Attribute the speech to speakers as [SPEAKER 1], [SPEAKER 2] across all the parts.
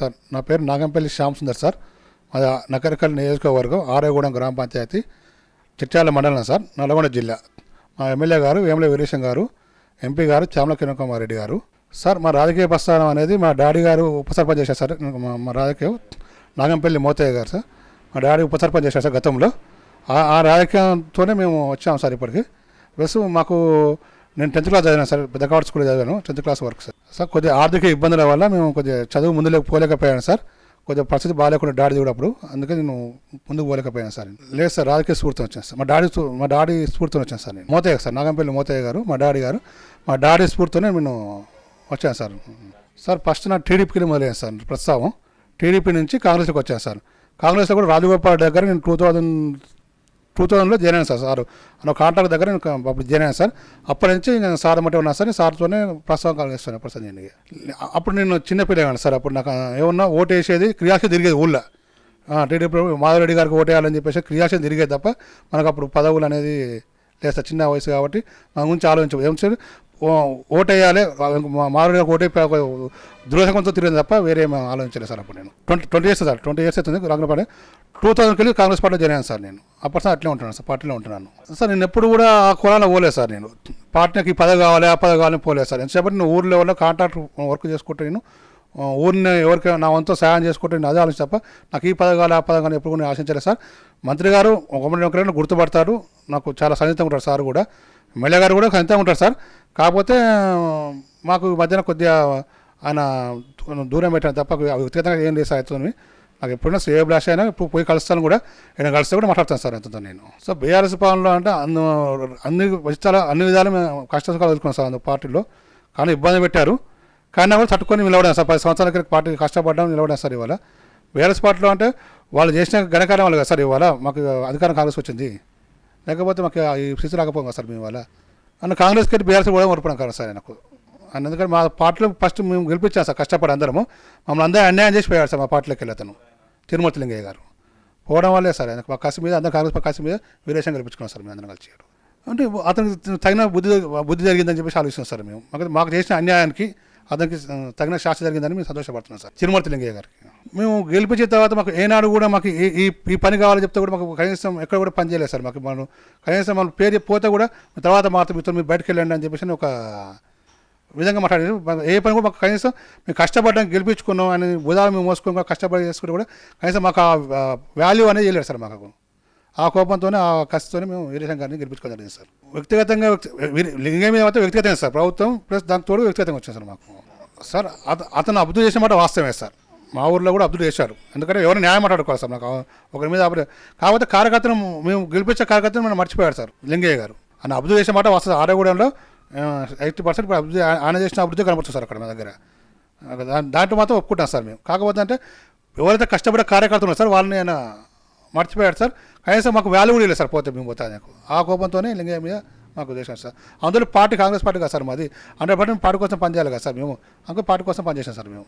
[SPEAKER 1] Sir నా పేరు Nagampalli Shyam Sundar sir. మా నకరికల్ నియోజకవర్గం ఆరేగూడెం గ్రామ పంచాయతీ చిట్యాల మండలం సార్ నల్గొండ జిల్లా. మా ఎమ్మెల్యే గారు వేముల వీరేశం గారు ఎంపీ గారు చామల కిరణ్ రెడ్డి గారు. సార్ మా రాజకీయ ప్రస్థానం అనేది మా డాడీ గారు ఉప సర్పంచ్ చేశారు సార్. మా రాజకీయం నాగంపల్లి మోతయ్య గారు సార్. మా డాడీ ఉప సర్పంచ్ చేశారు సార్ గతంలో. ఆ రాజకీయంతోనే మేము వచ్చాము సార్ ఇప్పటికి. ప్లస్ మాకు నేను టెన్త్ క్లాస్ చదివాను సార్ పెద్దకాడ స్కూల్ చదివాను టెన్త్ క్లాస్ వరకు సార్. సార్ కొద్దిగా ఆర్థిక ఇబ్బందుల వల్ల మేము కొద్దిగా చదువు ముందు పోలేకపోయాను సార్. కొద్దిగా పరిస్థితి బాగాలేకుండా డాడీ చూడప్పుడు అందుకే నేను ముందుకు పోలేకపోయాను సార్. లేదు సార్ రాజకీయ స్ఫూర్తిని వచ్చాను సార్. మా డాడీ మా డాడీ స్ఫూర్తిని వచ్చాను సార్ నేను. మోతయ్య సార్ నాగంపల్లి మోతయ్య గారు మా డాడీ గారు మా డాడీ స్ఫూర్తితోనే నేను వచ్చాను సార్. సార్ ఫస్ట్ నా టీడీపీకి మొదలయ్యాను సార్ ప్రస్తావం. టీడీపీ నుంచి కాంగ్రెస్కి వచ్చాను సార్. కాంగ్రెస్లో కూడా రాజగోపాల్ దగ్గర నేను టూ థౌజండ్ టూ థౌజండ్లో జాయిన్ అయ్యాను సార్ సార్ నా కాంట్రాక్ట్ దగ్గర నేను అప్పుడు జాయిన్ అయ్యాను సార్. అప్పటి నుంచి నేను సార్ మట్టి ఉన్నా సార్ సార్తోనే ప్రస్తావం కలిగిస్తాను ప్రస్తుతం నేను. అప్పుడు నేను చిన్నపిల్లగాను సార్ అప్పుడు నాకు ఏమన్నా ఓటు వేసేది క్రియాశ తిరిగేది ఊళ్ళో. టీడీపీ మాధవరెడ్డి గారికి ఓటేయాలని చెప్పేసి క్రియాశ తిరిగేది తప్ప మనకు అప్పుడు పదవులు అనేది లేదు సార్ చిన్న వయసు కాబట్టి మన గురించి ఆలోచించు ఏం సార్ ఓటేయాలి. మాధవరెడ్డి ఓటే దురసంతో తిరిగింది తప్ప వేరే ఆలోచించలేదు సార్ అప్పుడు నేను. Twenty twenty years sir twenty years అవుతుంది రంగపడి టూ థౌసండ్కి వెళ్ళి కాంగ్రెస్ పార్టీలో జాయిన్ సార్ నేను. అప్పటి సార్ అట్లే ఉంటున్నాను సార్ పార్టీలో ఉంటున్నాను. సార్ నేను ఎప్పుడు కూడా ఆ కులాలో పోలేదు సార్ నేను. పార్టీకి ఈ పదవి కావాలి ఆ పదవి కావాలని పోలేదు సార్. ఎంతసేపటి నేను ఊర్లో లెవెల్లో కాంట్రాక్ట్ వర్క్ చేసుకుంటే నేను. ఊరిని ఎవరికి నా వంతు సహాయం చేసుకుంటే నేను అదే ఆలోచించి తప్ప నాకు ఈ పదవి కావాలి ఆ పదవి కానీ ఎప్పుడు కూడా నేను ఆశించలేదు సార్. మంత్రి గారు ఒకరిని ఒకరైనా గుర్తుపడతారు. నాకు చాలా సన్నిహితంగా ఉంటారు సార్ కూడా. ఎమ్మెల్యే గారు కూడా సన్నిహితంగా ఉంటారు సార్. కాకపోతే మాకు మధ్యన కొద్దిగా ఆయన దూరం పెట్టాను తప్ప వ్యక్తిగతంగా ఏం లేదు సార్ అవుతుంది నాకు ఎప్పుడైనా శ్రేయ బ్లాష్ అయినా ఇప్పుడు పోయి కలుస్తాను కూడా. నేను కలిస్తే కూడా మాట్లాడతాను సార్ అంతా నేను. సో బీఆర్ఎస్ పాలనలో అంటే అన్ని అన్ని చాలా అన్ని విధాలు మేము కష్ట ఎదుర్కొన్నాం సార్ అందు పార్టీలో. కానీ ఇబ్బంది పెట్టారు. కానీ కూడా తట్టుకొని నిలవడం సార్. పది సంవత్సరాల క్రితం పార్టీ కష్టపడ్డాం నిలవడం సార్ ఇవాళ. బీఆర్ఎస్ పార్టీలో అంటే వాళ్ళు చేసిన ఘనకార్యం వాళ్ళు కదా సార్ ఇవాళ. మాకు అధికారం కాల్సి వచ్చింది. లేకపోతే మాకు ఈ స్థితి రాకపోం సార్ మేము వల్ల అన్న కాంగ్రెస్కి వెళ్ళి బీఆర్సీ కూడా ఓడిపోయాం కదా సార్ నాకు. అన్న ఎందుకంటే మా పార్టీలో ఫస్ట్ మేము గెలిపించాం సార్ కష్టపడి అందరము. మమ్మల్ని అందరూ అన్యాయం చేసి పోయాడు సార్ మా పార్టీలోకి వెళ్ళి అతను తిరుమల లింగయ్య గారు. పోవడం వల్లే సార్ ఆయన మా కసి మీద అందరూ కాంగ్రెస్ కసి మీద వీరేశం గెలిపించుకున్నాం సార్ మేము అందరం కలిసి అంటే అతనికి తగిన బుద్ధి బుద్ధి జరిగిందని చెప్పేసి ఆలోచిస్తున్నాం సార్ మేము. మాకు చేసిన అన్యాయానికి అతనికి తగిన శాస్త్ర జరిగిందని మేము సంతోషపడుతున్నాం సార్. తిరుమల లింగయ్య గారికి. మేము గెలిపించిన తర్వాత మాకు ఏనాడు కూడా మాకు ఈ ఈ పని కావాలని చెప్తే కూడా మాకు కనీసం ఎక్కడ కూడా పని చేయలేదు సార్. మాకు మనం కనీసం మనం పేరు పోతే కూడా తర్వాత మాత్రం మీతో మీరు బయటకు వెళ్ళండి అని చెప్పేసి ఒక విధంగా మాట్లాడారు. ఏ పని కూడా మాకు కనీసం మేము కష్టపడడం గెలిపించుకున్నాం అని ఉదాహరణ మేము మోసుకుని కష్టపడి చేసుకుంటే కూడా కనీసం మాకు ఆ వాల్యూ అనేది చేయలేదు సార్ మాకు. ఆ కోపంతోనే ఆ కసితోనే మేము వీరేశం గారిని గెలిపించుకోవడం జరిగింది సార్. వ్యక్తిగతంగా లింగం మీద మాత్రం వ్యక్తిగతంగా సార్. ప్రభుత్వం ప్లస్ దానికి తోడు వ్యక్తిగతంగా వచ్చింది సార్ మాకు. సార్ అత అతను అబ్దుల్ చేసిన మాట వాస్తవమే సార్. మా ఊర్లో కూడా అబ్దుల్ చేశారు. ఎందుకంటే ఎవరు న్యాయం మాట్లాడుకోవాలి సార్ నాకు ఒకరి మీద అప్పుడు కాకపోతే కార్యకర్తను మేము గెలిపించే కార్యకర్తను మనం మర్చిపోయాడు సార్ లింగయ్య గారు. అని అబ్దుల్ చేసే మాట వస్తుంది ఆడగూడెంలో ఎయిటీ పర్సెంట్ అభివృద్ధి ఆయన చేసిన అభివృద్ధి కనపడుతుంది సార్ అక్కడ మా దగ్గర. దాంట్లో మాత్రం ఒప్పుకుంటాం సార్ మేము. కాకపోతే అంటే ఎవరైతే కష్టపడే కార్యకర్తలు ఉన్నారు సార్ వాళ్ళని ఆయన మర్చిపోయాడు సార్. కనీసం మాకు వాల్యూ కూడా లేదు సార్ పోతే మేము పోతా నాకు ఆ కోపంతోనే లింగయ్య మీద మాకు చేశాం సార్. అందులో పార్టీ కాంగ్రెస్ పార్టీ కదా సార్ మాది. హండ్రెడ్ పర్సెంట్ పార్టీ కోసం పనిచేయాలి కదా సార్ మేము. అందుకే పార్టీ కోసం పనిచేసాం సార్ మేము.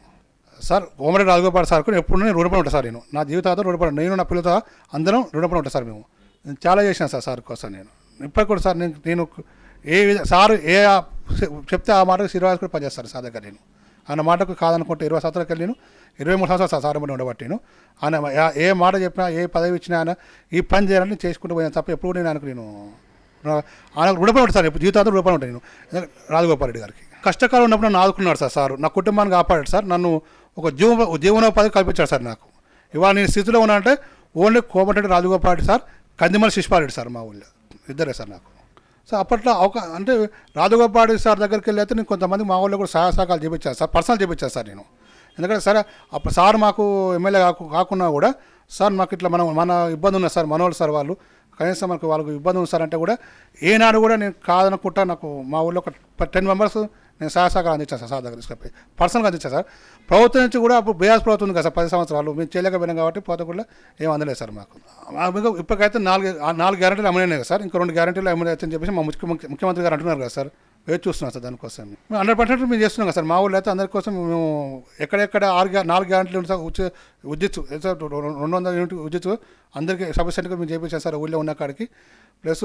[SPEAKER 1] సార్ కోమరెడ్డి రాజగోపాల్ సార్ కూడా ఎప్పుడు నేను రుణపడి ఉంటాను సార్ నేను. నా జీవితాంతం రుణపడి నేను నా పిల్లలతో అందరం రుణపడి ఉంటాను సార్ మేము. నేను చాలా చేశాను సార్ సార్ కోసం నేను. ఇప్పటికి కూడా సార్ నేను నేను ఏ విధ సార్ ఏ చెప్తే ఆ మాటకు శ్రీనివాస్ కూడా పనిచేస్తారు సార్ దగ్గర నేను. ఆయన మాటకు కాదనుకుంటే ఇరవై సంవత్సరాలకి వెళ్ళి నేను ఇరవై మూడు సంవత్సరాలు సార్ ఉండబట్టి నేను ఆయన ఏ- ఏ మాట చెప్పినా ఏ పదవి ఇచ్చినా ఆయన ఈ పని చేయాలని చేసుకుంటూ పోయాను తప్ప ఎప్పుడు నేను ఆయనకు నేను నా- ఆయనకు రుణపడి ఉంటాను సార్ జీవితాంతం రుణపడి ఉంటాను నేను. రాజగోపాల్ రెడ్డి గారికి. కష్టకాలం ఉన్నప్పుడు నన్ను ఆదుకున్నాడు సార్ సార్. నా కుటుంబాన్ని కాపాడాడు సార్. నన్ను ఒక జీవ జీవనోపాధి కల్పించాడు సార్ నాకు. ఇవాళ నేను స్థితిలో ఉన్నా అంటే only Komatireddy Rajagopal Reddy sir Kandimala Shishpareddy sir మా ఊళ్ళో. ఇద్దరే సార్ నాకు. సో అప్పట్లో అవకా అంటే రాజగోపాల్ రెడ్డి సార్ దగ్గరికి వెళ్ళి అయితే నేను కొంతమంది మా ఊళ్ళో కూడా సహాయ సహకారాలు చేపించాను సార్ పర్సనల్ చేపించాను సార్ నేను. ఎందుకంటే సార్ అప్పుడు సార్ మాకు ఎమ్మెల్యే కాకు కాకున్నా కూడా సార్ మాకు ఇట్లా మనం మన ఇబ్బంది ఉన్న సార్ మనోళ్ళు సార్ వాళ్ళు కనీసం మనకు వాళ్ళకు ఇబ్బంది ఉంది సార్ అంటే కూడా ఏనాడు కూడా నేను కాదనుకుంటా నాకు మా ఊళ్ళో ఒక టెన్ మెంబర్స్ నేను సహసాగా అందించాను సార్ సార్ దగ్గర తీసుకపోయి. పర్సనల్గా అందించాను సార్. ప్రభుత్వం నుంచి కూడా అప్పుడు బీఆర్ఎస్ ప్రభుత్వం ఉంది కదా సార్ పది సంవత్సరాలు మేము చేయలేకపోయినాం కాబట్టి పోతే కూడా ఏం అందలేదు సార్ మాకు. మీకు ఇప్పటికైతే నాలుగు నాలుగు గ్యారెంటీలు అమలైనాయి కదా సార్ ఇంకా రెండు గ్యారెంటీలు అమలైతే అని చెప్పేసి మా ముఖ్య ముఖ్యమంత్రి గారు అంటున్నారు కదా సార్. వేచి చూస్తున్నాం సార్ దానికోసం మేము హండ్రెడ్ పర్సెంట్ మేము చేస్తున్నాం కదా సార్. మా ఊళ్ళో అయితే అందరికోసం మేము ఎక్కడెక్కడ ఆరు గ్యా- నాలుగు గ్యారెంటీలు ఉన్నాయి సార్ ఉచిత ఉద్యత్ రెండు వందల యూనిట్ ఉద్యత్ అందరికీ సఫిషియెంట్గా మేము చేపించాం సార్ ఊళ్ళో ఉన్న కాడికి. ప్లస్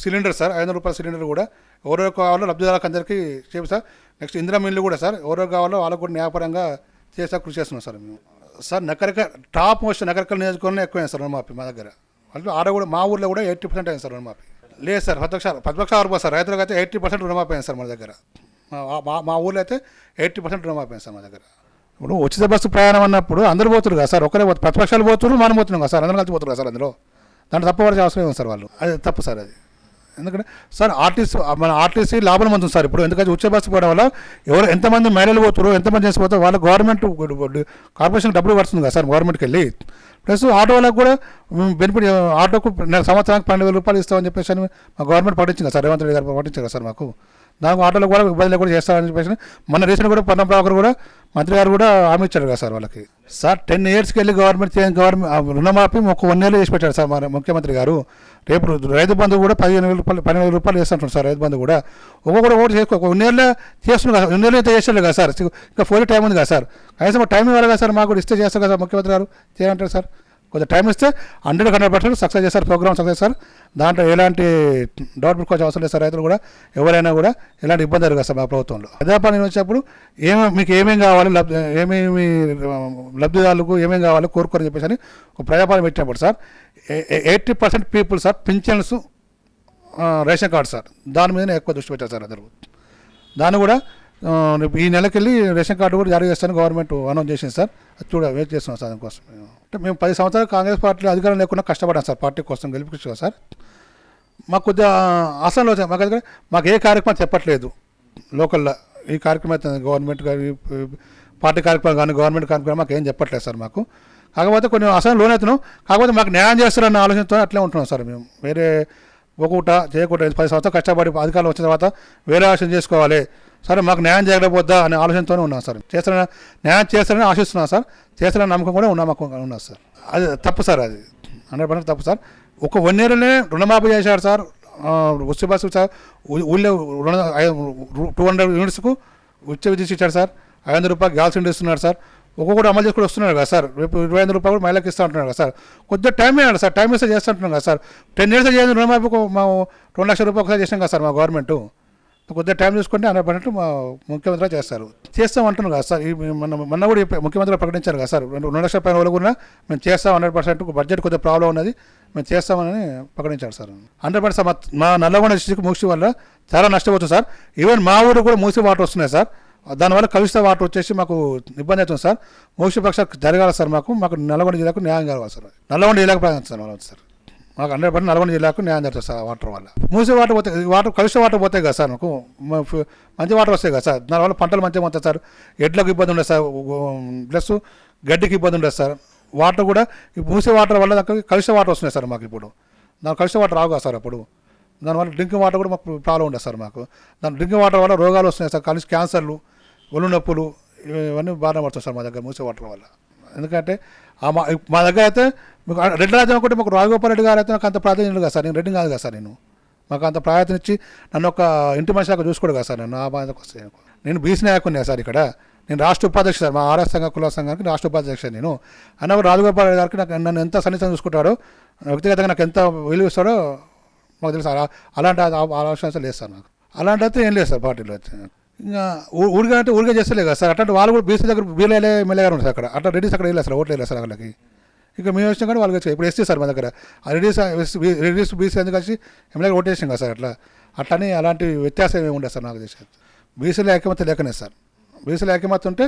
[SPEAKER 1] సిలిండర్ సార్ ఐదు వందల రూపాయల సిలిండర్ కూడా ఎవరో కావాలో లబ్ధిదారులకు అందరికీ చేపి సార్. నెక్స్ట్ ఇందిరా మిల్లు కూడా సార్ ఎవరో కావాలో వాళ్ళకు కూడా న్యాయపరంగా చేసా కృషి చేస్తున్నాం సార్ మేము. Sir Nakarika top most Nakrekal నియోజకవర్గంలో ఎక్కువైంది సార్ రుణమాఫీ మా దగ్గర. అంటే ఆడ కూడా మా ఊర్లో కూడా ఎయిటీ పర్సెంట్ అయింది సార్ రుణమాఫీ. లేదు సార్ ప్రతిపక్ష ప్రతిపక్ష ఆరు సార్ రైతులకు అయితే ఎయిటీ పర్సెంట్ రుణమాఫీ అయింది సార్ మన దగ్గర. మా- మా ఊళ్ళో అయితే ఎయిటీ పర్సెంట్ రుణమాఫీ అయింది సార్ మా దగ్గర. ఇప్పుడు ఉచిత బస్సు ప్రయాణం అన్నప్పుడు అందరూ పోతున్నారు కదా సార్ ఒకరే పోతు- ప్రతిపక్షాలు పోతున్నారు మనం పోతున్నాం కదా సార్ అందరం కలిసి పోతున్నారు సార్ అందులో. దాంట్లో తప్పవలసిన అవసరం ఏమి సార్ వాళ్ళు? అది తప్పు సార్ అది. ఎందుకంటే సార్ ఆర్టీసీ మన ఆర్టీసీ లాభం పొందుతుంది సార్. ఇప్పుడు ఎందుకంటే ఉచిత బస్సు పోవడం వల్ల ఎవరు ఎంతమంది మహిళలు పోతారు ఎంతమంది చేసిపోతారు వాళ్ళ గవర్నమెంట్ కార్పొరేషన్ డబ్బులు పడుతుంది కదా సార్ గవర్నమెంట్కి వెళ్ళి. ప్లస్ ఆటో వాళ్ళకు కూడా బెనిఫిట్ ఆటోకు సంవత్సరానికి పన్నెండు వేల రూపాయలు ఇస్తామని చెప్పేసి అని మా గవర్నమెంట్ పట్టించింది సార్ రేవంత్ రెడ్డి గారు పట్టించారు సార్ మాకు. దానికి ఆటోలో కూడా ఇబ్బందులు కూడా చేస్తారని చెప్పేసి మన రీసెంట్ కూడా పొన్నం ప్రభాకర్ కూడా మంత్రి గారు కూడా హామీ ఇచ్చారు కదా సార్ వాళ్ళకి. సార్ టెన్ ఇయర్స్కి వెళ్ళి గవర్నమెంట్ గవర్నమెంట్ రుణమాఫీ ఒక వన్ ఇయర్లో చేసి పెట్టారు సార్ మన ముఖ్యమంత్రి గారు. రేపు రైతు బంధు కూడా పదిహేను వేల రూపాయలు పన్నెండు వేల రూపాయలు చేస్తుంటారు సార్ రైతు బంధు కూడా. ఒక్కొక్కరు ఓటు చేసుకో వన్ ఇయర్లో చేస్తున్నారు కదా వన్ ఇయర్లో అయితే చేస్తారు కదా సార్. ఇంకా ఫోర్ టైం ఉంది కదా సార్. కనీసం టైం ఇవ్వాలి కదా సార్ మాకు కూడా ఇస్తే చేస్తారు కదా సార్ ముఖ్యమంత్రి గారు. చేయాలంటారు సార్. కొద్దిగా టైం ఇస్తే హండ్రెడ్ హండ్రెడ్ పర్సెంట్ సక్సెస్ చేస్తారు ప్రోగ్రామ్ సక్సెస్ సార్ దాంట్లో ఎలాంటి డౌట్ పెట్టుకోవాల్సిన అవసరం లేదు సార్. రైతులు కూడా ఎవరైనా కూడా ఎలాంటి ఇబ్బంది జరగదు సార్ మా ప్రభుత్వంలో. ప్రజాపాలన వచ్చినప్పుడు ఏమి మీకు ఏమేమి కావాలి లబ్ధి ఏమేమి లబ్ధిదారులకు ఏమేమి కావాలి కోరుకోరు చెప్పేసి అని ఒక ప్రజాపాలన పెట్టినప్పుడు sir eighty percent people sir పింఛన్స్ ration card sir. దాని మీదనే ఎక్కువ దృష్టి పెట్టారు సార్ అందరూ. దాన్ని కూడా ఈ నెలకెళ్ళి రేషన్ కార్డు కూడా జారీ చేస్తాను గవర్నమెంట్ అనౌన్స్ చేసింది సార్. అది చూడ వెయిట్ చేస్తున్నాం సార్ దానికోసం అంటే మేము పది సంవత్సరాలు కాంగ్రెస్ పార్టీలో అధికారం లేకుండా కష్టపడ్డాం సార్ పార్టీ కోసం గెలిపించుకో సార్. మాకు కొద్దిగా అసలు మాకు దగ్గర మాకు ఏ కార్యక్రమం చెప్పట్లేదు. లోకల్లో ఈ కార్యక్రమం అయితే గవర్నమెంట్ కానీ పార్టీ కార్యక్రమం కానీ గవర్నమెంట్ కార్యక్రమం మాకు ఏం చెప్పట్లేదు సార్ మాకు. కాకపోతే కొన్ని అసలు లోన్ అవుతున్నాం. కాకపోతే మాకు న్యాయం చేస్తారన్న ఆలోచనతో అట్లే ఉంటున్నాం సార్ మేము. వేరే ఒకూట చేయకుండా పది సంవత్సరాలు కష్టపడి అధికారులు వచ్చిన తర్వాత వేరే ఆలోచన చేసుకోవాలి. సరే మాకు న్యాయం చేయకపోద్దా అనే ఆలోచనతోనే ఉన్నాం సార్. చేస్తారని న్యాయం చేస్తారని ఆశిస్తున్నాం సార్. చేస్తారని నమ్మకం కూడా ఉన్నా మాకు ఉన్నది సార్. అది తప్పు సార్ అది. హండ్రెడ్ పర్సెంట్ తప్పు సార్. ఒక వన్ ఇయర్లోనే రుణమాఫీ చేశారు సార్. ఉచిత బస్సు సార్. ఊళ్ళో రుణ టూ హండ్రెడ్ యూనిట్స్కు వచ్చే విద్యుత్ ఇచ్చారు సార్. ఐదు వందల రూపాయలు గ్యాస్ సిలిండర్ ఇస్తున్నారు సార్. ఒక్కొక్కటి అమలు చేసుకుని వస్తున్నారు కదా సార్. రేపు ఇరవై ఐదు రూపాయలు కూడా మహిళకి ఇస్తూ ఉంటున్నారు కదా సార్. కొద్దిగా టైం ఇవ్వండి సార్. టైం ఇస్తే చేస్తుంటున్నాం కదా సార్. టెన్ ఇయర్స్ చేయండి రుణమాఫీ మా రెండు లక్షల రూపాయలు ఒకసారి చేసినాం కదా సార్ మా గవర్నమెంట్. కొద్దిగా టైం చూసుకుంటే హండ్రెడ్ పడినట్టు మా ముఖ్యమంత్రి చేస్తారు. చేస్తాం అంటున్నారు కదా సార్. మన మొన్న కూడా చెప్పా- ముఖ్యమంత్రి ప్రకటించారు కదా సార్. రెండు రెండు లక్షల పైన వాళ్ళు కూడా మేము చేస్తాం హండ్రెడ్ పర్సెంట్. బడ్జెట్ కొద్దిగా ప్రాబ్లం ఉన్నది. మేము చేస్తామని ప్రకటించారు సార్. హండ్రెడ్ పర్సెంట్ మా మా నల్లగొండ డిస్టిక్ మూసి వల్ల చాలా నష్టపోతుంది సార్. ఈవెన్ మా ఊరు కూడా మూసి వాటర్ వస్తున్నాయి సార్. దానివల్ల కలుషిత వాటర్ వచ్చేసి మాకు ఇబ్బంది అవుతుంది సార్. మూసి పక్ష జరగాలి సార్ మాకు. మాకు నల్లగొండ జిల్లాకు న్యాయం కావాలి సార్. నల్లగొండ జిల్లాకు ప్రయాణించాలి సార్ సార్. మాకు హండ్రెడ్ పర్సెంట్ నల్గొండ జిల్లాకు న్యాయం జరుగుతుంది సార్ వాటర్ వల్ల. మూసే వాటర్ పోతే వాటర్ కలుషిత వాటర్ పోతాయి కదా సార్ మాకు. మంచి వాటర్ వస్తాయి కదా సార్. దానివల్ల పంటలు మంచిగా పోతాయి సార్. ఎడ్లకు ఇబ్బంది ఉండదు సార్. ప్లస్ గడ్డికి ఇబ్బంది ఉండదు సార్. వాటర్ కూడా ఈ మూసే వాటర్ వల్ల దానికి కలుషిత వాటర్ వస్తున్నాయి సార్ మాకు ఇప్పుడు. దాని కలుషిత వాటర్ రావు కదా సార్ అప్పుడు దానివల్ల డ్రింకింగ్ వాటర్ కూడా మాకు ప్రాబ్లం ఉండదు సార్ మాకు. దాని డ్రింకింగ్ వాటర్ వల్ల రోగాలు వస్తున్నాయి సార్. కలిసి క్యాన్సర్లు ఒళ్ళు నొప్పులు ఇవన్నీ బాగా పడుతుంది సార్ మా దగ్గర మూసే వాటర్ వల్ల. ఎందుకంటే ఆ మా మా దగ్గర అయితే మీకు రెడ్డి రాజ్యం ఒకటి మాకు రాఘగోపాల్ రెడ్డి గారు అయితే నాకు అంత ప్రాధాన్యత లేదు కదా సార్. నేను రెడ్డి కాదు కదా సార్ నేను. మాకు అంత ప్రాధాన్యత ఇచ్చి నన్ను ఒక ఇంటి మనిషి దాకా చూసుకోడు కదా సార్ నన్ను ఆ బాధకు వస్తే నేను. బీసీ నాయకున్నా సార్ ఇక్కడ. నేను రాష్ట్ర ఉపాధ్యక్ష సార్. మా ఆర్ఎస్ సంఘ కుల సంఘానికి రాష్ట్ర ఉపాధ్యక్ష నేను. అన్నప్పుడు రాజగోపాల్ రెడ్డి గారికి నాకు నన్ను ఎంత సన్నిహితం చూసుకుంటాడో వ్యక్తిగతంగా నాకు ఎంత విలువ ఇస్తాడో మాకు తెలుసు అలా అలాంటి ఆ- ఆలోచన లేదు సార్ నాకు. అలాంటి అయితే ఏం లేదు సార్ పార్టీలో అయితే. ఇంకా ఊరిగా అంటే ఊరిగా చేస్తలే కదా సార్. అట్లాంటి వాళ్ళు కూడా బీసీ దగ్గర బీలే ఎమ్మెల్యే గారు ఉన్నారు సార్ అక్కడ. అట్లా రెడ్డిస్ అక్కడ వెళ్ళారు సార్. ఓట్లు వెళ్ళారు సార్ వాళ్ళకి. ఇంకా మేము వచ్చినా కానీ వాళ్ళకి ఇప్పుడు ఎస్టీ సార్ మా దగ్గర. ఆ రెడ్డిస్ రెడ్డిస్ బీసీ ఎందుకు కలిసి ఎమ్మెల్యే ఓటు వేసాం కదా సార్ అట్లా. అట్లనే అలాంటి వ్యత్యాసం ఏమి ఉండదు సార్ నాకు తెలిసి. బీసీలో ఐక్యమత్య లేకనే సార్. బీసీలో ఐక్యమత్య ఉంటే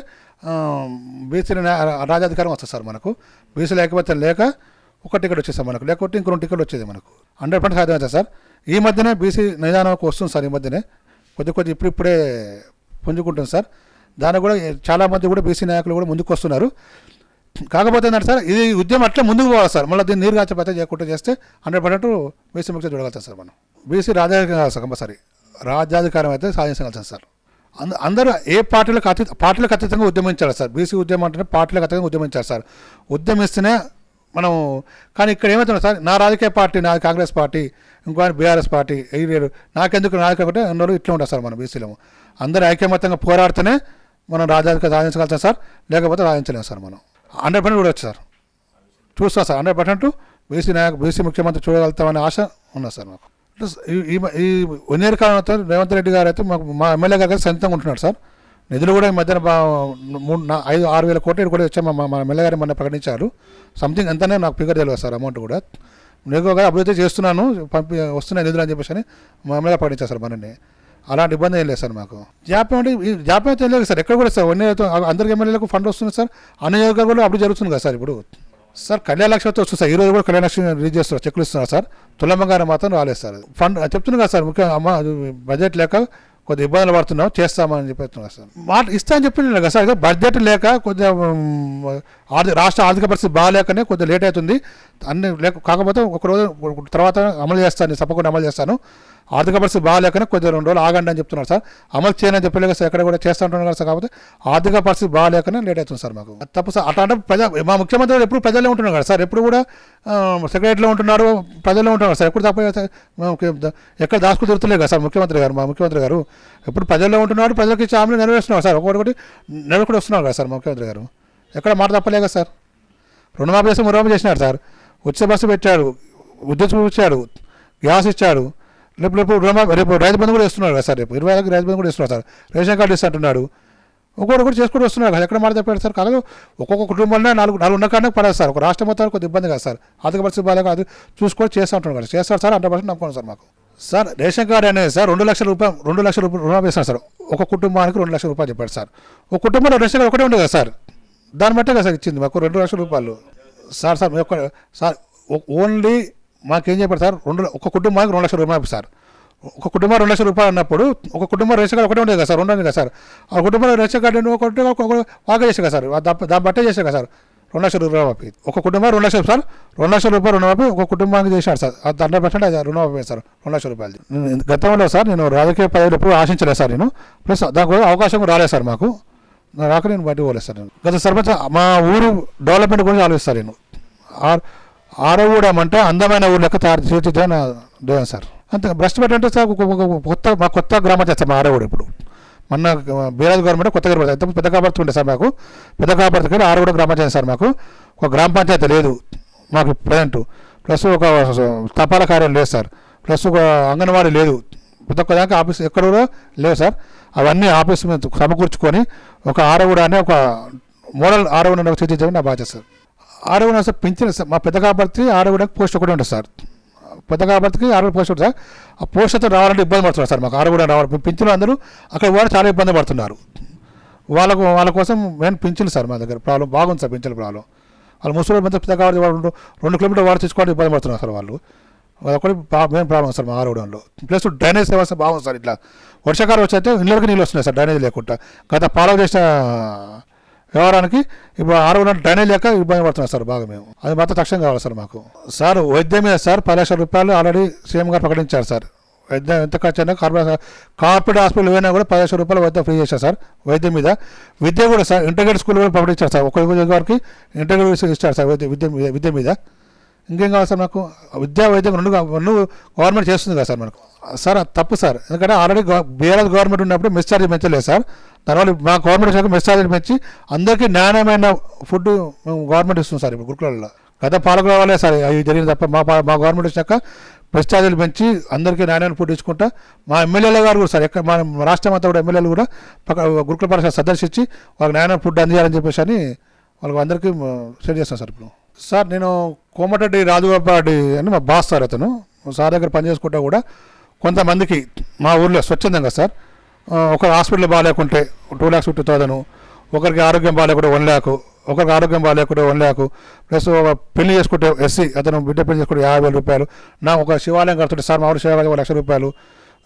[SPEAKER 1] బీసీల రాజాధికారం వస్తుంది సార్ మనకు. బీసీలో ఐక్యమత్యం లేక ఒక టికెట్ వచ్చేది సార్ మనకు. లేకపోతే ఇంకో రెండు టికెట్ వచ్చేది మనకు. హండ్రెడ్ పర్సెంట్ సాధ్యమవుతుంది సార్. ఈ మధ్యనే బీసీ నిదానంకి వస్తుంది సార్ ఈ మధ్యనే కొద్ది కొద్ది ఇప్పుడిప్పుడే పుంజుకుంటుంది సార్. దాన్ని కూడా చాలామంది కూడా బీసీ నాయకులు కూడా ముందుకు వస్తున్నారు. కాకపోతే ఏంటంటే సార్ ఇది ఉద్యమం అట్లా ముందుకు పోవాలి సార్. మళ్ళీ దీన్ని నీరు పచ్చ చేయకుండా చేస్తే హండ్రెడ్ పర్సెంట్ బీసీ ముఖ్య చూడగలుగుతాం సార్ మనం. బీసీ రాజ్యాధికారం కంపల్సరీ. రాజ్యాధికారం అయితే సాధించగలుగుతాం సార్. అంద అందరూ ఏ పార్టీలకు అతీ పార్టీలకు అతీతంగా ఉద్యమించాలి సార్. బీసీ ఉద్యమం అంటే పార్టీలకు అతీతంగా ఉద్యమించాలి సార్. ఉద్యమిస్తేనే మనం కానీ ఇక్కడ ఏమవుతున్నా సార్ నా రాజకీయ పార్టీ నా కాంగ్రెస్ పార్టీ ఇంకో బీఆర్ఎస్ పార్టీ ఈ వేరు నాకెందుకు నాకంటే ఎన్నో ఇట్లా ఉంటారు సార్ మనం బీసీలో అందరూ ఐక్యమత్యంగా పోరాడితేనే మనం రాజ్యాధికారం సాధించగలుగుతాం సార్ లేకపోతే సాధించలేము సార్ మనం హండ్రెడ్ పర్సెంట్ చూడవచ్చు సార్ చూస్తాం సార్ హండ్రెడ్ పర్సెంట్ బీసీ నాయకు బీసీ ముఖ్యమంత్రి చూడగలుగుతామనే ఆశ ఉన్నది సార్ మాకు ఈ- ఈ ఈ వన్ ఇయర్ కాలంతో రేవంత్ రెడ్డి గారు అయితే మాకు మా ఎమ్మెల్యే గారు సంతంగా సొంతంగా ఉంటున్నాడు సార్ నిధులు కూడా ఈ మధ్యన మూడు ఐదు ఆరు వేల కోట్లు కూడా వచ్చాయి. మా మా మెల్లగారి మొన్న ప్రకటించారు. సంథింగ్ ఎంతనే నాకు ఫిగర్ తెలియదు సార్ అమౌంట్ కూడా. నేను కూడా అభివృద్ధి చేస్తున్నాను పంపి వస్తున్నాయి నిధులు అని చెప్పేసి అని మా ఎమ్మెల్యే ప్రకటించారు సార్ మనని అలాంటి ఇబ్బంది ఏం లేదు సార్ మాకు. జాప్యం అంటే ఈ జాప్యం అయితే లేదు సార్. ఎక్కడ కూడా సార్ వన్ అందరికి ఎమ్మెల్యేలకు ఫండ్ వస్తుంది సార్. అన్ని కూడా అభివృద్ధి జరుగుతుంది కదా సార్ ఇప్పుడు. సార్ కళ్యాణ లక్ష్యంతో వస్తుంది సార్. ఈ రోజు కూడా కళ్యాణ లక్ష్యం రిలీజ్ చేస్తున్నారు చెక్కులు ఇస్తున్నారు సార్. తులమ్మ గారు మాత్రం రాలేదు సార్. ఫండ్ చెప్తున్నారు కదా సార్ ముఖ్యంగా అమ్మ బడ్జెట్ లేక కొద్ది ఇబ్బందులు పడుతున్నావు చేస్తామని చెప్పేస్తున్నారు సార్ మాట ఇస్తా అని చెప్పింది కదా సార్ ఇక బడ్జెట్ లేక కొద్దిగా ఆర్థిక రాష్ట్ర ఆర్థిక పరిస్థితి బాగాలేకనే కొద్దిగా లేట్ అవుతుంది. అన్ని లేక కాకపోతే ఒక రోజు తర్వాత అమలు చేస్తాను తప్పకుండా అమలు చేస్తాను. ఆర్థిక పరిస్థితి బాగాలేకనే కొద్దిగా రెండు రోజులు ఆగండి అని చెప్తున్నారు సార్. అమలు చేయని చెప్పలేదు సార్ ఎక్కడ కూడా చేస్తా ఉంటున్నారు కదా సార్ కాబట్టి ఆర్థిక పరిస్థితి బాగాలేకనే లేట్ అవుతుంది సార్ మాకు. తప్పు సార్. అట్లా ప్రజా మా ముఖ్యమంత్రి ఎప్పుడు ప్రజల్లో ఉంటున్నారు కదా సార్. ఎప్పుడు కూడా సెక్రటరీలో ఉంటున్నారు ప్రజల్లో ఉంటున్నారు సార్. ఎప్పుడు తప్ప ఎక్కడ దాచుకు తిరుగుతలేదు కదా సార్ ముఖ్యమంత్రి గారు మా ముఖ్యమంత్రి గారు. ఎప్పుడు ప్రజల్లో ఉంటున్నారు ప్రజలకు ఇచ్చే హామీలు నెరవేరుస్తున్నారు సార్. ఒక్కొక్కటి నెలకొడి వస్తున్నారు కదా సార్ ముఖ్యమంత్రి గారు. ఎక్కడ మాట తప్పలేక సార్? రుణమాఫీ చేసి చేసినారు సార్. ఉచిత బస్సు పెట్టాడు ఉద్యోగం ఇచ్చాడు గ్యాస్ ఇచ్చాడు రేపు రేపు రుణమాఫీ రేపు రైతు బంధు కూడా ఇస్తున్నాడు కదా సార్ రేపు ఇరవై ఐదుకి రైతు బంధు కూడా ఇస్తున్నారు సార్. రేషన్ కార్డు ఇస్తుంటున్నాడు ఒక్కొక్కటి కూడా చేసుకుంటూ వస్తున్నారు ఎక్కడ మాట చెప్పాడు సార్? కాదు ఒక్కొక్క కుటుంబంలో నాలుగు నాలుగు ఉన్న కాడనే పడదు సార్. ఒక రాష్ట్రం మొత్తానికి కొద్ది ఇబ్బంది కదా సార్. ఆర్థిక పరిస్థితి బాగా అది చూసుకొని చేస్తూ ఉంటున్నారు కదా. చేస్తారు సార్ హండ్రెడ్ పర్సెంట్ నమ్ముకోండి సార్ మాకు. సార్ రేషన్ కార్డు అనేది సార్ రెండు లక్షల రూపాయలు రెండు లక్షల రూపాయలు రుణం ఇస్తాను సార్. ఒక కుటుంబానికి రెండు లక్షల రూపాయలు చెప్పాడు సార్. ఒక కుటుంబంలో రేషన్ కార్డు ఒకటే ఉండదు కదా సార్. దాన్ని బట్టే కదా సార్ ఇచ్చింది మాకు రెండు లక్షల రూపాయలు. సార్ సార్ మీ ఒక్క సార్ ఓ- ఓన్లీ మాకేం చెప్పారు సార్? రెండు ఒక కుటుంబానికి రెండు లక్షల రూపాయలు సార్. ఒక కుటుంబం రెండు లక్షల రూపాయలు అన్నప్పుడు ఒక కుటుంబం రేషన్ కార్డు ఒకటే ఉండేది కదా సార్? ఉండదు కదా సార్? ఆ కుటుంబంలో రేషన్ కార్డు ఒకటి వాగా చేసే కదా సార్? దాన్ని బట్టే చేసే కదా సార్? రెండు లక్షల రూపాయలు మాపి ఒక కుటుంబం రెండు లక్షలు సార్ రెండు లక్షల రూపాయలు రుణమాఫీ ఒక కుటుంబానికి చేశాడు సార్. అది హండ్రెడ్ పర్సెంట్ అది రుణమాఫీ సార్ రెండు లక్షల రూపాయలు. నేను గతంలో సార్ నేను రాజకీయ పదవులు ఎప్పుడు ఆశించలేదు సార్ నేను. ప్లస్ దానికి కూడా అవకాశం కూడా రాలేదు సార్ మాకు. రాక నేను బయటకు పోలేదు సార్ నేను. గత సర్పంచ్ మా ఊరు డెవలప్మెంట్ గురించి ఆలోచిస్తాను నేను. ఆరవూడం అంటే అందమైన ఊరు లెక్క తయారు చేర్చిదే ధ్యేయం సార్. అంతే భ్రష్ట్ అంటే సార్ కొత్త మా కొత్త గ్రామం చేస్తాం మా ఆరవూడు ఇప్పుడు. మొన్న బీరాజ్ గవర్నమెంట్ కొత్త గ్రామం ఎంత పెద్ద కాబట్టి ఉండే సార్ మాకు. పెద్ద కాబట్టి కానీ ఆరవూడ గ్రామ చేయండి సార్ మాకు. ఒక గ్రామ పంచాయతీ లేదు మాకు ప్రజెంట్ ప్లస్ ఒక తపాలా కార్యం లేదు సార్. ప్లస్ ఒక అంగన్వాడీ లేదు. ప్రతి ఒక్క దానికి ఆఫీస్ ఎక్కడ కూడా లేవు సార్. అవన్నీ ఆఫీస్ మీద సమకూర్చుకొని ఒక ఆరవూడ అనే ఒక మోడల్ ఆరవూడ తీర్చిదిద్దడం నా బాధ్యత సార్. ఆరవూడ సార్ పెంచిన సార్ మా పెద్ద కాబట్టి ఆరవూడకి పోస్ట్ ఒకటి ఉంటుంది సార్. పెద్ద కాబట్టి ఆరవూడ పోస్ట్ ఉంటుంది సార్. ఆ పోస్ట్తో రావాలంటే ఇబ్బంది పడుతున్నారు సార్ మాకు. ఆరవూడ రావాలి. పింఛన్లు అందరూ అక్కడ కూడా చాలా ఇబ్బంది పడుతున్నారు. వాళ్ళకు వాళ్ళ కోసం మెయిన్ పింఛన్లు సార్ మా దగ్గర. ప్రాబ్లం బాగుంది సార్ పింఛన్ల ప్రాబ్లం. వాళ్ళు ముసలి మంది పెద్ద కాబట్టి వాళ్ళు రెండు- రెండు కిలోమీటర్ వాటర్ తీసుకోవడానికి ఇబ్బంది పడుతున్నారు సార్ వాళ్ళు. అదొకటి మెయిన్ ప్రాబ్లం సార్ మా ఆరోగ్యంలో ప్లస్ డ్రైనేజ్ వ్యవస్థ బాగుంది సార్ ఇట్లా. వర్షాకాలం వచ్చైతే ఇళ్ళకి నీళ్ళు వస్తున్నాయి సార్ డ్రైనేజ్ లేకుండా. గత పాలవ చేసిన వ్యవహారానికి ఇప్పుడు ఆరవడం డ్రైనేజ్ లేక ఇబ్బంది పడుతున్నాం సార్ బాగా మేము. అది మాత్రం తక్షణం కావాలి సార్ మాకు. సార్ వైద్యం మీద సార్ పది లక్షల రూపాయలు ఆల్రెడీ సీఎం గారు ప్రకటించారు సార్. వైద్యం ఎంత ఖర్చు అయినా కార్పొరేట్ కార్పొరేట్ హాస్పిటల్ పోయినా కూడా పది లక్షల రూపాయలు వైద్యం ఫ్రీ చేశారు సార్ వైద్యం మీద. విద్య కూడా సార్ ఇంటర్గ్రేట్ స్కూల్ కూడా ప్రకటించారు సార్. ఒక వారికి ఇంటర్గ్రేట్ ఇచ్చారు సార్ వైద్య విద్య మీద- విద్య మీద. ఇంకేం కావాలి సార్ నాకు విద్యా వైద్యం రెండు రెండు గవర్నమెంట్ చేస్తుంది కదా సార్ మనకు. సార్ తప్పు సార్. ఎందుకంటే ఆల్రెడీ బీఆర్ఎస్ గవర్నమెంట్ ఉన్నప్పుడు మిస్ ఛార్జ్ పెంచలేదు సార్. దానివల్ల మా గవర్నమెంట్ శాఖ మిస్ ఛార్జ్ పెంచి అందరికీ నాణ్యమైన ఫుడ్ మేము గవర్నమెంట్ ఇస్తుంది సార్ ఇప్పుడు గురుకులలో గత పాలకుల వల్లే సార్ అవి జరిగిన తప్ప మా పా- మా గవర్నమెంట్ వచ్చాక మెస్ ఛార్జీలు పెంచి అందరికీ నాణ్యమైన ఫుడ్ ఇచ్చుకుంటా మా ఎమ్మెల్యేల గారు కూడా సార్ ఎక్కడ మా రాష్ట్రం అంతా కూడా ఎమ్మెల్యేలు కూడా పక్క గురుకుల పాఠశాల సందర్శించి వాళ్ళకి నాణ్యమైన ఫుడ్ అందించాలని చెప్పేసి అని వాళ్ళకి అందరికీ షేర్ చేస్తాను సార్ ఇప్పుడు. సార్ నేను కోమటిరెడ్డి రాజగోపారెడ్డి అని మా బాస్ సార్ అతను. సార్ దగ్గర పనిచేసుకుంటా కూడా కొంతమందికి మా ఊర్లో స్వచ్ఛందంగా సార్ ఒకరు ఒక హాస్పిటల్ బాగాలేకుంటే టూ ల్యాక్స్ ఫిఫ్టీ థౌసండ్ ఒకరికి ఆరోగ్యం బాగాలేకుంటే వన్ ల్యాక్ ఒకరికి ఆరోగ్యం బాగాలేకుంటే వన్ ల్యాక్ ప్లస్ ఒక పెళ్ళి చేసుకుంటే ఎస్సీ అతను బిడ్డ పెళ్ళి చేసుకుంటే యాభై వేల రూపాయలు నా ఒక శివాలయం కడుతుంటే సార్ మా ఊరు శివాలయం ఒక లక్ష రూపాయలు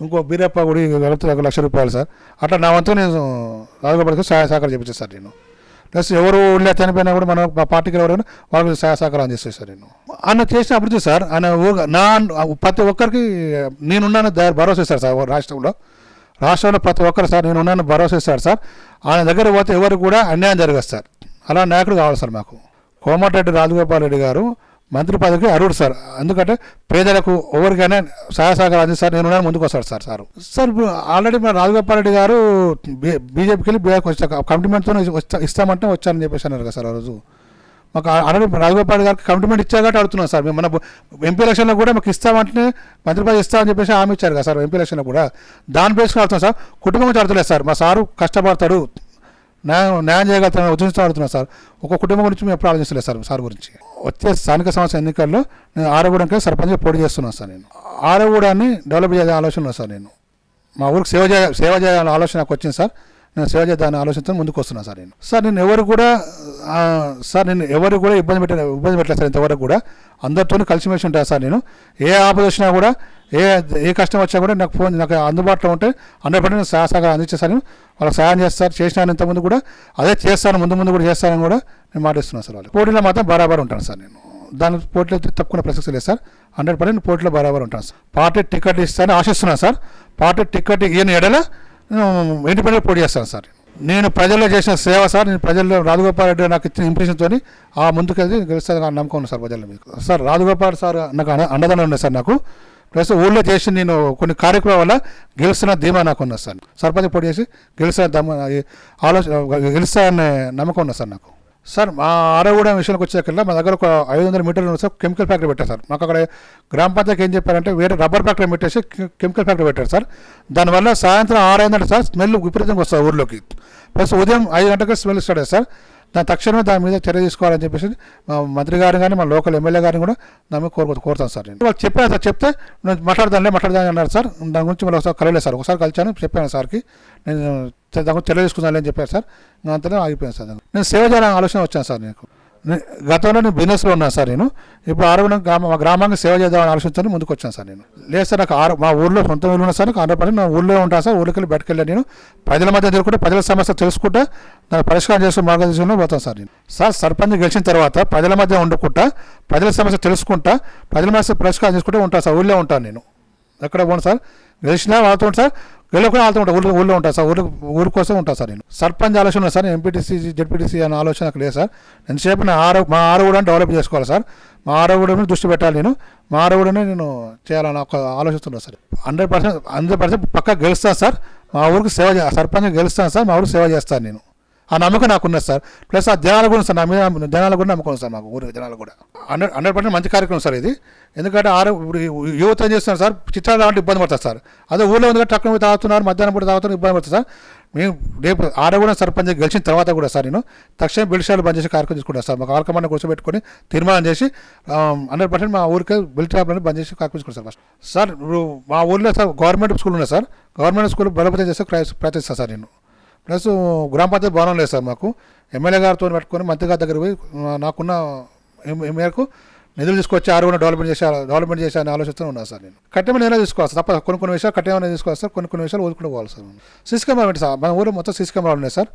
[SPEAKER 1] ఇంకో బీరప్ప గుడి కడుతుంటే ఒక లక్ష రూపాయలు సార్. అట్లా నా వంతు నేను రాజగోపాలకి సహాయ సహకారం చెప్పించాను సార్ నేను. ప్లస్ ఎవరు ఊళ్ళో చనిపోయినా కూడా మన పార్టీకి ఎవరైనా వాళ్ళకి సహాయ సహకారం అందిస్తాయి సార్ నేను. ఆయన చేసిన అభివృద్ధి సార్ ఆయన ఊ- నా ప్రతి ఒక్కరికి నేనున్నాను భరోసా ఇస్తారు సార్ రాష్ట్రంలో. రాష్ట్రంలో ప్రతి ఒక్కరు సార్ నేనున్నాను భరోసా ఇస్తారు సార్. ఆయన దగ్గర పోతే ఎవరు కూడా అన్యాయం జరగదు సార్. అలా నాయకుడు కావాలి సార్ మాకు. కోమటిరెడ్డి రాజగోపాల్ రెడ్డి గారు మంత్రి పదవికి అర్హుడు సార్. ఎందుకంటే పేదలకు ఎవరికైనా సహాయ సహకారం అందిస్తారు నేను ముందుకు వస్తాడు సార్ సార్. సార్ ఇప్పుడు ఆల్రెడీ మన రాజగోపాల్ రెడ్డి గారు బీజేపీకి వెళ్ళి బీఆర్కి వచ్చా కమిట్మెంట్తో ఇస్తామంటే వచ్చారని చెప్పేసి అన్నారు కదా సార్ ఆ రోజు. మాకు ఆల్రెడీ రాజగోపాల్ గారికి కమిట్మెంట్ ఇచ్చారు కాబట్టి అడుగుతున్నాం సార్. మేము మన ఎంపీ ఎలక్షన్లో కూడా మాకు ఇస్తామంటే మంత్రి పదవి ఇస్తామని చెప్పేసి హామీ ఇచ్చారు కదా సార్ ఎంపీ ఎలక్షన్లో కూడా. దాని బేస్గా అడుగుతున్నాం సార్. కుటుంబం నుంచి అడగలేదు సార్. మా సారు కష్టపడతాడు. న్యాయం న్యాయం చేయగలుగుతామని ఉద్దేశంతో సార్. ఒక కుటుంబం గురించి మేము ఎప్పుడు ఆలోచించలేదు సార్ సార్ గురించి. వచ్చే స్థానిక సంస్థ ఎన్నికల్లో నేను ఆరగూడెంకి సర్పంచ్ పోటీ చేస్తున్నాను సార్ నేను. ఆరగూడాన్ని డెవలప్ చేయాలని ఆలోచన సార్ నేను. మా ఊరికి సేవ చేయ సేవ చేయాలని ఆలోచన నాకు వచ్చింది సార్. నేను సేవ చేద్దామని ఆలోచనతో ముందుకు వస్తున్నాను సార్ నేను. సార్ నేను ఎవరు కూడా సార్ నేను ఎవరు కూడా ఇబ్బంది పెట్ట ఇబ్బంది పెట్టలేదు సార్ ఇంతవరకు కూడా. అందరితో కలిసిమెలిసి ఉంటాను సార్ నేను. ఏ ఆపద వచ్చినా కూడా ఏ ఏ కష్టం వచ్చినా కూడా నాకు ఫోన్ నాకు అందుబాటులో ఉంటే హండ్రెడ్ పర్సెంట్ సహాయ సహకారం అందించేస్తాను. వాళ్ళకి సహాయం చేస్తారు. చేసినాను ఇంతకుముందు కూడా అదే చేస్తాను ముందు ముందు కూడా చేస్తానని కూడా నేను మాటిస్తున్నాను సార్ వాళ్ళు. పోటీలో మాత్రం బరాబర్ ఉంటాను సార్ నేను. దాని పోటీలో తప్పుకునే ప్రసక్తి లేదు సార్. హండ్రెడ్ పర్సెంట్ పోటీలో బరాబర్ ఉంటాను సార్. పార్టీ టికెట్ ఇస్తానని ఆశిస్తున్నాను సార్. పార్టీ టికెట్ ఇయ్యని ఎడల నేను ఇండిపెండెంట్ పోటీ చేస్తాను సార్. నేను ప్రజల్లో చేసిన సేవ సార్. నేను ప్రజల్లో రాజగోపాల్ రెడ్డి నాకు ఇచ్చిన ఇంప్రెషన్తో ఆ ముందుకెళ్ళి గెలుస్తాను నమ్మకం ఉంది సార్ ప్రజల్లో మీకు సార్ రాజగోపాల్ సార్ నాకు అండదండ ఉంది సార్ నాకు. ప్లస్ ఊళ్ళో చేసి నేను కొన్ని కార్యక్రమాల వల్ల గెలుస్తున్న ధీమా నాకు ఉన్నది సార్. సర్పంచ్ పోటీ చేసి గెలుస్తా ఆలోచన గెలుస్తా అనే నమ్మకం ఉన్నది సార్ నాకు. సార్ మా ఆరగూడెం విషయానికి వచ్చేకల్లా మా దగ్గర ఒక ఐదు వందల మీటర్లు ఉన్న సార్ కెమికల్ ఫ్యాక్టరీ పెట్టారు సార్. మాకు అక్కడ గ్రామ పంచాయతీ ఏం చెప్పారంటే వేరే రబ్బర్ ఫ్యాక్టరీ పెట్టేసి కెమికల్ ఫ్యాక్టరీ పెట్టారు సార్. దానివల్ల సాయంత్రం ఆరు అయిందంటే సార్ స్మెల్ విపరీతంగా వస్తుంది ఊర్లోకి. ప్లస్ ఉదయం ఐదు గంటలకు స్మెల్ స్టార్ట్ సార్. దాని తక్షణమే దాని మీద చర్య తీసుకోవాలని చెప్పేసి మా మంత్రి గారిని కానీ మా లోకల్ ఎమ్మెల్యే గారిని కూడా దాని కోరు కోరుతాను సార్ నేను. వాళ్ళు చెప్పాను సార్ చెప్తే నేను మాట్లాడదానులే మాట్లాడదాని అన్నారు సార్. దాని గురించి మళ్ళీ ఒకసారి కలవలేదు సార్. ఒకసారి కలిచాను చెప్పాను సార్కి. నేను దాని గురించి చర్య తీసుకుందాను అని చెప్పాను సార్. ఇంకా అంతనే ఆగిపోయాను సార్. నేను సేవ చేయాలని ఆలోచన వచ్చాను సార్ నేను గతంలో నేను బిజినెస్లో ఉన్నాను సార్ నేను. ఇప్పుడు ఆరోగ్యం గ్రామ మా గ్రామానికి సేవ చేద్దామని ఆలోచించుకొని ముందుకు వచ్చాను సార్ నేను. లేదు సార్ నాకు ఆరు మా ఊళ్ళో సొంత ఊళ్ళో ఉన్నా సార్ నాకు ఆంధ్రప్రదేశ్ నా ఊళ్ళో ఉంటాను సార్ ఊళ్ళకి వెళ్ళి వెళ్ళాను నేను. ప్రజల మధ్య తిరుగుకుంటే ప్రజల సమస్య తెలుసుకుంటా దాన్ని పరిష్కారం చేసే మార్గదర్శనంలో పోతాను సార్ నేను. సార్ సర్పంచ్ గెలిచిన తర్వాత ప్రజల మధ్య ఉండకుండా ప్రజల సమస్య తెలుసుకుంటా ప్రజల మధ్య పరిష్కారం చేసుకుంటూ ఉంటాను సార్ ఊళ్ళో ఉంటాను నేను. ఎక్కడ పోను సార్? గెలిచినా వాళ్ళతో ఉంటాను సార్. గెలవకుండా వాళ్ళతో ఉంటా. ఊళ్ళో ఊళ్ళో ఉంటాను సార్. ఊళ్ళో ఊరి కోసం ఉంటాను సార్ నేను. సర్పంచ్ ఆలోచన ఉంది సార్. ఎంపీటీసీ జెడ్పీటీసీ అనే ఆలోచన నాకు లేదు సార్. నేను నా ఆరో మా ఆరోగ్యం డెవలప్ చేసుకోవాలి సార్. మా ఆరోగ్యం దృష్టి పెట్టాలి నేను. మా ఆరోగ్యమే నేను చేయాలని ఒక ఆలోచిస్తున్నా sir. Hundred percent hundred percent పక్కా గెలుస్తాను సార్. మా ఊరికి సేవ సర్పంచ్ గెలుస్తాను సార్. మా ఊరికి సేవ చేస్తాను నేను. ఆ నమ్మకం నాకు ఉన్నది సార్. ప్లస్ ఆ జనాలు కూడా సార్ నా మీద జనాలు కూడా నమ్మకం సార్ మాకు ఊరి జనాలు కూడా. హండ్రెడ్ హండ్రెడ్ పర్సెంట్ మంచి కార్యక్రమం సార్ ఇది. ఎందుకంటే ఆరు ఇప్పుడు యువత ఏం చేస్తున్నారు సార్ చిత్రాలు అంటే ఇబ్బంది పడుతుంది సార్. అదే ఊళ్ళో ఉంది టక్కున పోయి తాగుతున్నారు మధ్యాహ్నం పూట తాగుతున్నారు ఇబ్బంది పడుతుంది సార్. మేము రేపు ఆడ కూడా సర్పంచ్ గెలిచిన తర్వాత కూడా సార్ నేను తక్షణం బిల్షాలు బంద్ చేసి కార్యక్రమం తీసుకుంటాను సార్. మా కార్యక్రమాన్ని కూర్చోబెట్టుకొని తీర్మానం చేసి హండ్రెడ్ పర్సెంట్ మా ఊరికే బిల్ బంద్ చేసి కార్యక్రమం తీసుకుంటాను సార్ సార్ మా ఊళ్ళో సార్ గవర్నమెంట్ స్కూల్ ఉన్నాయి సార్. గవర్నమెంట్ స్కూల్ బలోపేతం చేస్తే ప్రయత్నిస్తాను సార్ నేను. ప్లస్ గ్రామ పంచాయతీ భవనం లేదు సార్ మాకు. ఎమ్మెల్యే గారితో పెట్టుకొని మంత్రి గారి దగ్గర పోయి నాకున్న ఎం- మేరకు నిధులు తీసుకొచ్చి ఆరు కూడా డెవలప్మెంట్ చేసే డెవలప్మెంట్ చేసే అనే ఆలోచిస్తూ ఉన్నాను సార్ నేను. కట్టెమ నేనే తీసుకోవాలి సార్. తప్ప కొన్ని కొన్ని విషయాలు కట్టెమ తీసుకోవాలి సార్. కొన్ని కొన్ని విషయాలు వదులుకుంటూ పోవాలి సార్. సీసీ కెమెరా పెట్టి సార్. మన ఊరు మొత్తం సీసీ కెమెరాలు ఉన్నాయి సార్.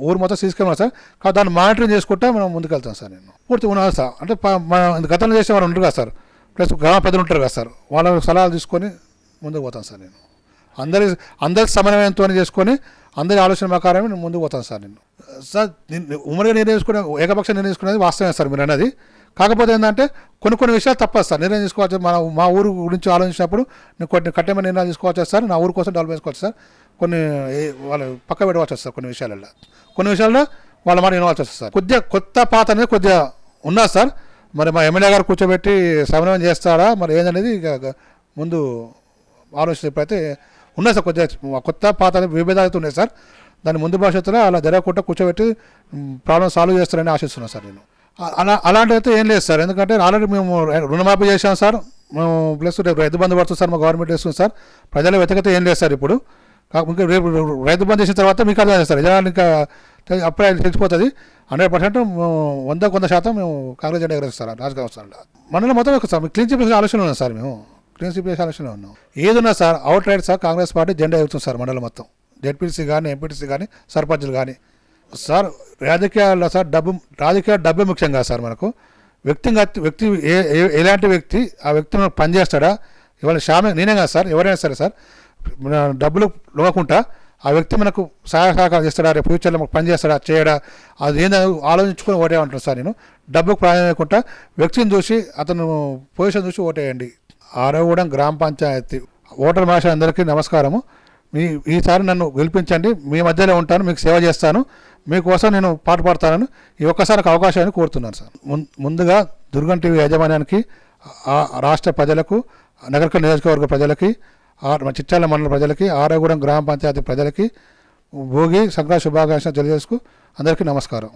[SPEAKER 1] ఊరు మొత్తం సీసీ కెమెరా సార్. కాబట్టి దాన్ని మానిటరింగ్ చేసుకుంటా మనం ముందుకెళ్తాం సార్ నేను. పూర్తి ఉన్నది సార్. అంటే మన గతంలో చేసే వాళ్ళు ఉంటారు కదా సార్. ప్లస్ గ్రామ పెద్దలు ఉంటారు కదా సార్. వాళ్ళ సలహాలు తీసుకొని ముందుకు పోతాను సార్ నేను. అందరి అందరి సమన్వయంతో చేసుకొని అందరి ఆలోచన ప్రకారమే నేను ముందుకు పోతాను సార్ నేను సార్ ఉమ్మడిగా నిర్ణయించుకునే ఏకపక్ష నిర్ణయించుకునేది వాస్తవమే సార్ మీరు అన్నది. కాకపోతే ఏంటంటే కొన్ని కొన్ని విషయాలు తప్పదు సార్. నిర్ణయం తీసుకోవచ్చు. మన మా ఊరు గురించి ఆలోచించినప్పుడు నేను కొన్ని కఠినమైన నిర్ణయాలు తీసుకోవచ్చు సార్. నా ఊరు కోసం డెవలప్ చేసుకోవచ్చు సార్. కొన్ని వాళ్ళు పక్క పెట్టవచ్చు సార్ కొన్ని విషయాలలో కొన్ని విషయాల్లో వాళ్ళ మాట వినవాల్సి వస్తుంది సార్. కొద్దిగా కొత్త పాత అనేది కొద్దిగా ఉన్నది సార్. మరి మా ఎమ్మెల్యే గారు కూర్చోబెట్టి సమన్వయం చేస్తారా? మరి ఏందనేది ఇక ముందు ఆలోచన ఇప్పుడైతే ఉన్నాయి సార్ కొద్దిగా కొత్త పాత విభేదాలు అయితే ఉన్నాయి సార్. దాని ముందు భవిష్యత్తులో అలా జరగకుండా కూర్చోబెట్టి ప్రాబ్లం సాల్వ్ చేస్తారని ఆశిస్తున్నాను సార్ నేను. అలా అలాంటివి అయితే ఏం లేదు సార్. ఎందుకంటే ఆల్రెడీ మేము రుణమాఫీ చేసాం సార్. మేము ప్లస్ రేపు రైతు బంధు పడుతుంది సార్ మా గవర్నమెంట్ ఇస్తుంది సార్. ప్రజల వ్యతిరేకత ఏం లేదు సార్ ఇప్పుడు. ఇంకా రేపు రైతు బంధు చేసిన తర్వాత మీకు అర్థం సార్. జనాలు ఇంకా అప్పుడే తెలిసిపోతుంది. హండ్రెడ్ పర్సెంట్ వంద కొంత శాతం మేము కాంగ్రెస్ జెండా ఎగరేస్తాం సార్. రాజకీయ వస్తారంట మనలో మొత్తం సార్ క్లీన్ చేసిన ఆలోచన ఉన్నాం సార్ మేము. ప్రిన్సిపల్ సెలక్షన్లో ఉన్నాం ఏదున్నా sir outright sir Congress party జెండా ఎగుతుంది సార్ మండలం మొత్తం. జెడ్పీసీ కానీ ఎంపీటీసీ కానీ సర్పంచ్లు కానీ సార్ రాజకీయాల్లో సార్ డబ్బు రాజకీయ డబ్బే ముఖ్యం కాదు సార్ మనకు. వ్యక్తిగత వ్యక్తి ఏ ఎలాంటి వ్యక్తి ఆ వ్యక్తి మనకు పనిచేస్తాడా ఇవాళ షామే నేనే కాదు సార్? ఎవరైనా సరే సార్ మన డబ్బులు లోకుండా ఆ వ్యక్తి మనకు సహాయ సహకారం చేస్తాడా? రేపు ఫ్యూచర్లో మనకు పనిచేస్తాడా చేయడా? అది ఏందో ఆలోచించుకొని ఓటే అంటాను సార్ నేను. డబ్బుకు ప్రాధాన్యత వ్యక్తిని చూసి అతను పొజిషన్ చూసి ఓటేయండి. ఆరవగూడెం గ్రామ పంచాయతీ ఓటర్ భాష అందరికీ నమస్కారము. మీ ఈసారి నన్ను గెలిపించండి. మీ మధ్యలో ఉంటాను మీకు సేవ చేస్తాను. మీకోసం నేను పాట పాడతానని ఈ ఒక్కసారి అవకాశాన్ని కోరుతున్నాను సార్. ముందుగా దుర్గం టీవీ యాజమాన్యానికి ఆ రాష్ట్ర ప్రజలకు నగరక నియోజకవర్గ ప్రజలకి ఆ చిట్టాల మండల ప్రజలకి ఆరోగూడెం గ్రామ పంచాయతీ ప్రజలకి భోగి సంక్రాంతి శుభాకాంక్షలు తెలియజేసుకు అందరికీ నమస్కారం.